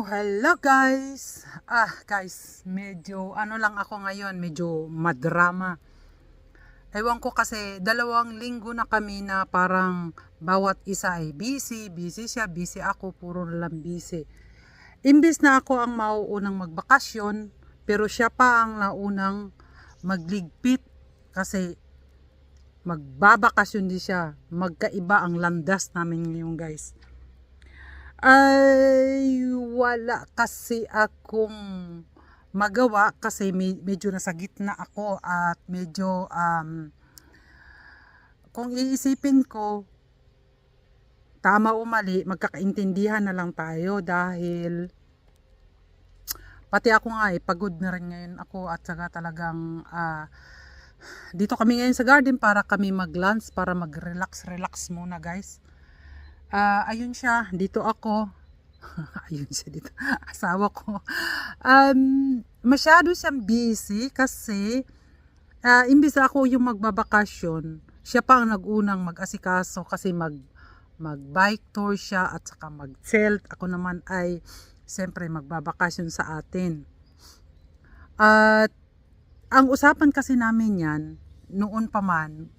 So, hello guys! Ah, guys, medyo ano lang ako ngayon, medyo madrama. Ewan ko kasi dalawang linggo na kami na parang bawat isa ay busy, busy siya, busy ako, puro lang busy. Imbis na ako ang mauunang magbakasyon, pero siya pa ang naunang magligpit kasi magbabakasyon din siya. Magkaiba ang landas namin ngayon guys ay wala kasi akong magawa kasi me- medyo nasa gitna ako at medyo um, kung iisipin ko tama o mali magkakaintindihan na lang tayo dahil pati ako nga eh pagod na rin ngayon ako at saka talagang ah, dito kami ngayon sa garden para kami mag-lunch para mag-relax relax muna guys Ah, ayun siya, dito ako. ayun siya dito. Asawa ko. Um, masyado siyang busy kasi ah, imbis ako yung magbabakasyon, siya pa ang nagunang mag-asikaso kasi mag mag-bike tour siya at saka mag-tilt. Ako naman ay siyempre magbabakasyon sa atin. At ang usapan kasi namin yan, noon pa man,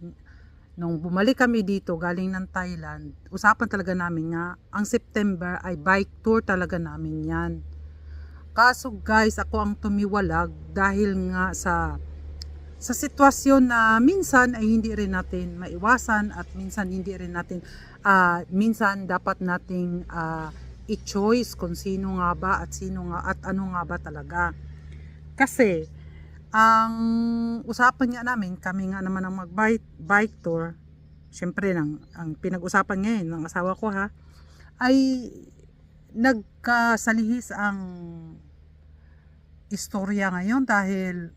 nung bumalik kami dito galing ng Thailand, usapan talaga namin nga, ang September ay bike tour talaga namin yan. Kaso guys, ako ang tumiwalag dahil nga sa sa sitwasyon na minsan ay hindi rin natin maiwasan at minsan hindi rin natin ah, minsan dapat nating ah, i-choice kung sino nga ba at sino nga at ano nga ba talaga. Kasi ang usapan nga namin, kami nga naman ang mag-bike bike tour, syempre nang, ang pinag-usapan ngayon ng asawa ko ha, ay nagkasalihis ang istorya ngayon dahil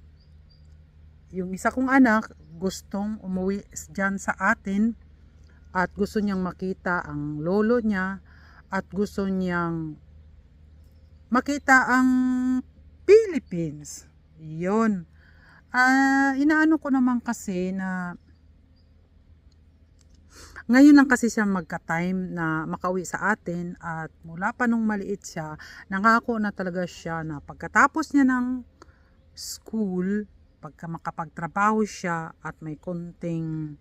yung isa kong anak gustong umuwi dyan sa atin at gusto niyang makita ang lolo niya at gusto niyang makita ang Philippines. Yun. Ah, inaano ko naman kasi na ngayon lang kasi siya magka-time na makauwi sa atin at mula pa nung maliit siya, nangako na talaga siya na pagkatapos niya ng school, pagka makapagtrabaho siya at may konting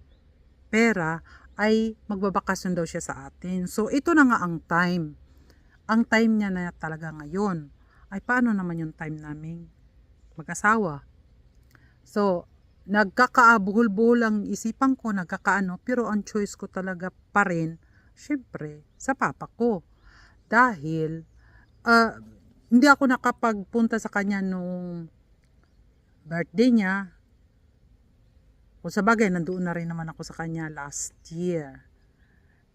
pera, ay magbabakasyon daw siya sa atin. So, ito na nga ang time. Ang time niya na talaga ngayon. Ay, paano naman yung time namin mag-asawa? So, nagkakaabuhol-buhol ang isipan ko, nagkakaano, pero ang choice ko talaga pa rin, syempre, sa papa ko. Dahil, ah, hindi ako nakapagpunta sa kanya nung birthday niya. Kung sa bagay, nandoon na rin naman ako sa kanya last year.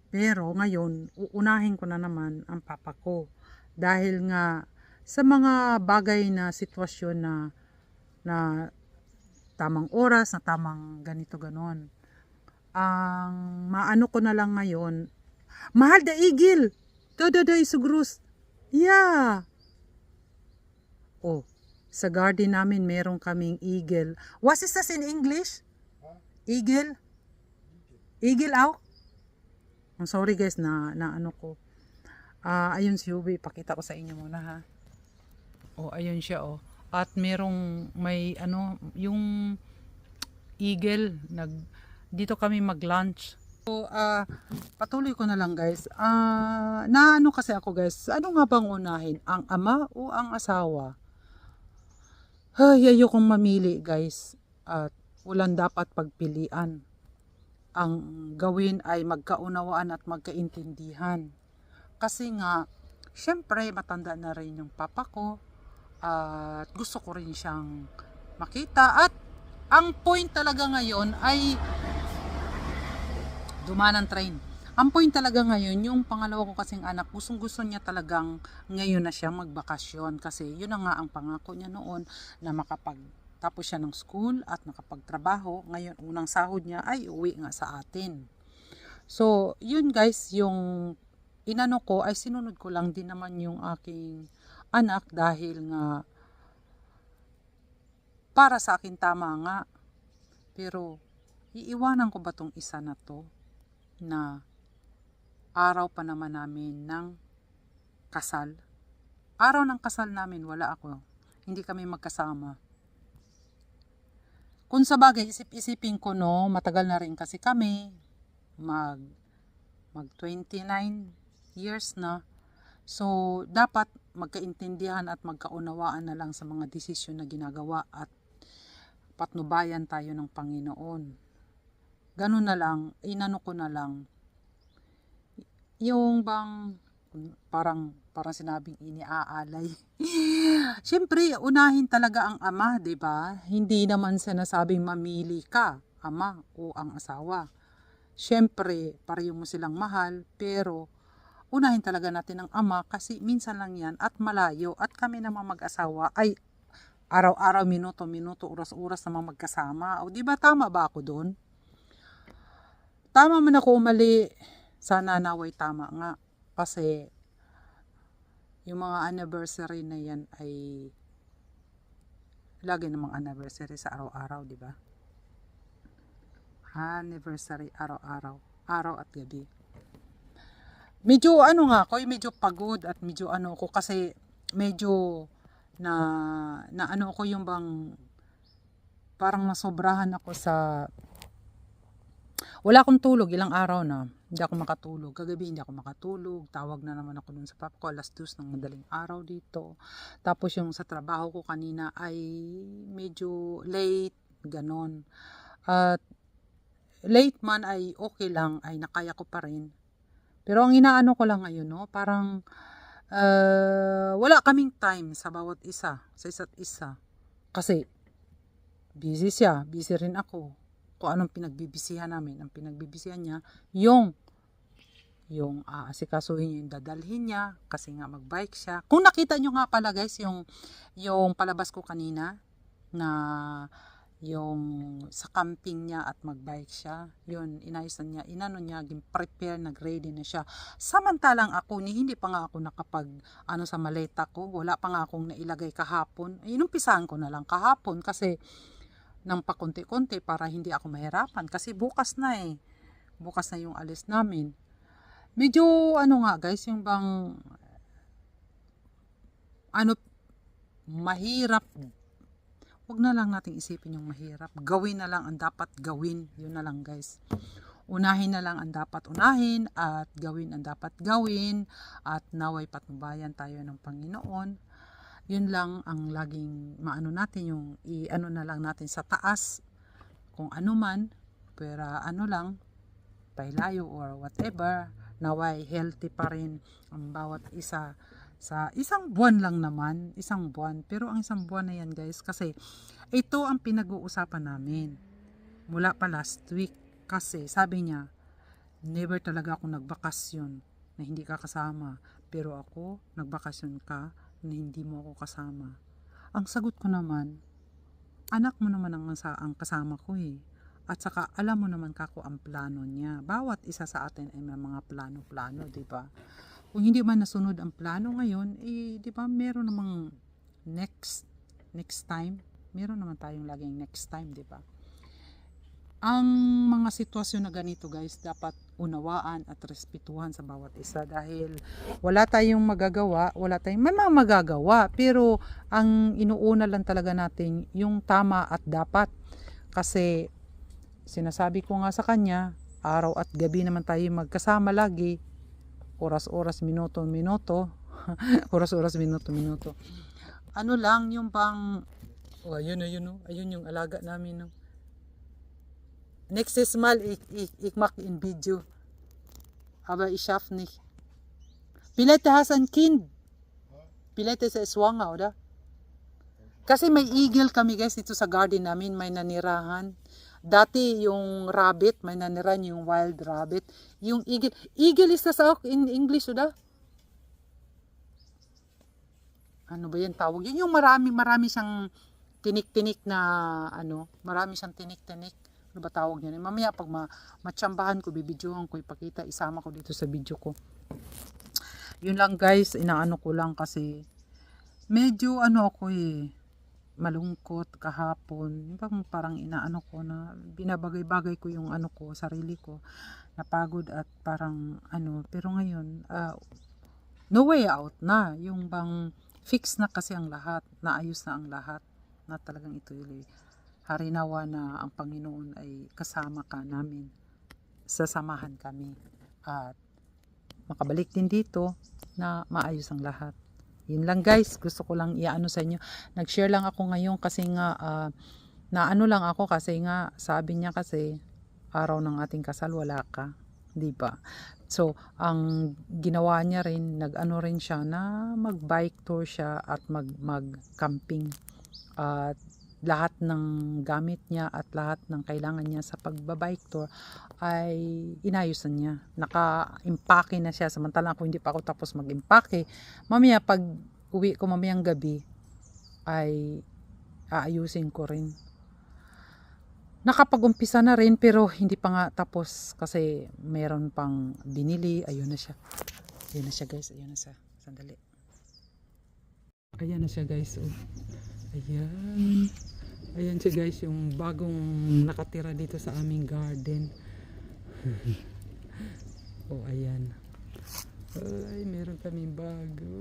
Pero ngayon, uunahin ko na naman ang papa ko. Dahil nga, sa mga bagay na sitwasyon na na tamang oras, na tamang ganito ganon. Ang maano ko na lang ngayon, mahal da igil. Do do do isugrus. Yeah. Oh, sa garden namin meron kaming eagle. What is this in English? Eagle? Eagle out? I'm sorry guys na, na ano ko. Ah, ayun si Ubi, pakita ko sa inyo muna ha. Oh, ayun siya oh. At merong may ano, yung eagle nag dito kami mag-lunch. So, ah patuloy ko na lang guys. Ah, naano kasi ako guys, ano nga bang unahin? Ang ama o ang asawa? Ay, ayokong mamili guys. At walang dapat pagpilian. Ang gawin ay magkaunawaan at magkaintindihan. Kasi nga, syempre matanda na rin yung papa ko. At gusto ko rin siyang makita. At ang point talaga ngayon ay dumaan train. Ang point talaga ngayon, yung pangalawa ko kasing anak, gustong gusto niya talagang ngayon na siya magbakasyon kasi yun na nga ang pangako niya noon na makapag tapos siya ng school at nakapagtrabaho. Ngayon, unang sahod niya ay uwi nga sa atin. So, yun guys, yung inano ko ay sinunod ko lang din naman yung aking anak dahil nga para sa akin tama nga. Pero, iiwanan ko ba tong isa na to na araw pa naman namin ng kasal? araw ng kasal namin, wala ako. Hindi kami magkasama. Kung sa bagay, isip-isipin ko no, matagal na rin kasi kami, mag, mag 29 years na. So, dapat magkaintindihan at magkaunawaan na lang sa mga desisyon na ginagawa at patnubayan tayo ng Panginoon. Ganun na lang, inano ko na lang. Yung bang parang parang sinabing iniaalay. Siyempre, unahin talaga ang ama, 'di ba? Hindi naman sinasabing mamili ka, ama o ang asawa. Siyempre, pareho mo silang mahal, pero unahin talaga natin ang ama kasi minsan lang yan at malayo at kami naman mag-asawa ay araw-araw, minuto-minuto, oras-oras naman magkasama. O di ba tama ba ako doon? Tama man ako mali. Sana naway tama nga. Kasi yung mga anniversary na yan ay lagi namang anniversary sa araw-araw, di ba? Anniversary araw-araw, araw at gabi. Medyo ano nga ako, medyo pagod at medyo ano ko kasi medyo na na ano ko yung bang parang nasobrahan ako sa wala akong tulog ilang araw na hindi ako makatulog. Kagabi hindi ako makatulog tawag na naman ako dun sa papa ko alas 2 ng madaling araw dito. Tapos yung sa trabaho ko kanina ay medyo late ganon. At late man ay okay lang ay nakaya ko pa rin pero ang inaano ko lang ngayon no parang uh, wala kaming time sa bawat isa, sa isa't isa. Kasi, busy siya, busy rin ako. Kung anong pinagbibisihan namin, ang pinagbibisihan niya, yung yung aasikasuhin niya, yung dadalhin niya, kasi nga magbike siya. Kung nakita nyo nga pala guys, yung, yung palabas ko kanina, na yung sa camping niya at magbike siya. Yun, inayos na niya, inano niya, prepare, nag-ready na siya. Samantalang ako, ni hindi pa nga ako nakapag, ano sa maleta ko, wala pa nga akong nailagay kahapon. Inumpisahan ko na lang kahapon kasi nang pakunti-kunti para hindi ako mahirapan kasi bukas na eh. Bukas na yung alis namin. Medyo ano nga guys, yung bang ano mahirap Huwag na lang nating isipin yung mahirap. Gawin na lang ang dapat gawin. Yun na lang guys. Unahin na lang ang dapat unahin at gawin ang dapat gawin at naway patnubayan tayo ng Panginoon. Yun lang ang laging maano natin yung i-ano na lang natin sa taas kung ano man pero ano lang pailayo or whatever naway healthy pa rin ang bawat isa sa isang buwan lang naman, isang buwan. Pero ang isang buwan na yan guys, kasi ito ang pinag-uusapan namin. Mula pa last week. Kasi sabi niya, never talaga ako nagbakasyon na hindi ka kasama. Pero ako, nagbakasyon ka na hindi mo ako kasama. Ang sagot ko naman, anak mo naman ang, ang kasama ko eh. At saka alam mo naman kako ang plano niya. Bawat isa sa atin ay may mga plano-plano, di ba? Kung hindi man nasunod ang plano ngayon, eh, di ba, meron namang next, next time, meron naman tayong laging next time, di ba? Ang mga sitwasyon na ganito guys, dapat unawaan at respetuhan sa bawat isa dahil wala tayong magagawa, wala tayong may mga magagawa, pero ang inuuna lang talaga natin yung tama at dapat. Kasi sinasabi ko nga sa kanya, araw at gabi naman tayo magkasama lagi, oras-oras, minuto-minuto. oras-oras, minuto-minuto. Ano lang, yung pang... Oh, ayun, ayun, oh. ayun yung alaga namin. No. Next is mal, ik, ik, ikmak in video. Aber ich schaff nicht. Pilete has ein Kind. Pilete sa Eswanga, oder? Kasi may eagle kami guys dito sa garden namin, may nanirahan. Dati yung rabbit, may naniran yung wild rabbit. Yung eagle, eagle is sa in English, uda? Ano ba yan tawag? Yun yung marami, marami siyang tinik-tinik na, ano, marami siyang tinik-tinik. Ano ba tawag yan? Mamaya pag ma matsambahan ko, bibidyohan ko, ipakita, isama ko dito sa video ko. Yun lang guys, inaano ko lang kasi medyo ano ako eh, malungkot kahapon. Bang parang inaano ko na binabagay-bagay ko yung ano ko, sarili ko. Napagod at parang ano, pero ngayon uh, no way out na. Yung bang fix na kasi ang lahat, naayos na ang lahat, na talagang ituloy. Harinawa na ang Panginoon ay kasama ka namin, sasamahan kami, at makabalik din dito na maayos ang lahat. Yun lang guys, gusto ko lang iano sa inyo. Nag-share lang ako ngayon kasi nga, ah, na ano lang ako kasi nga, sabi niya kasi, araw ng ating kasal, wala ka. Di ba? So, ang ginawa niya rin, nag-ano rin siya na mag-bike tour siya at mag- mag-camping. At lahat ng gamit niya at lahat ng kailangan niya sa pagbabike tour ay inayos na niya. Naka-impake na siya. Samantala ako hindi pa ako tapos mag-impake. Mamaya pag uwi ko mamayang gabi ay aayusin ko rin. Nakapag-umpisa na rin pero hindi pa nga tapos kasi meron pang binili. Ayun na siya. Ayun na siya guys. Ayun na siya. Sandali. Ayan na siya guys. Oh. Ayan. Ayan siya guys yung bagong nakatira dito sa aming garden. oh ayan. Ay, meron kaming bago.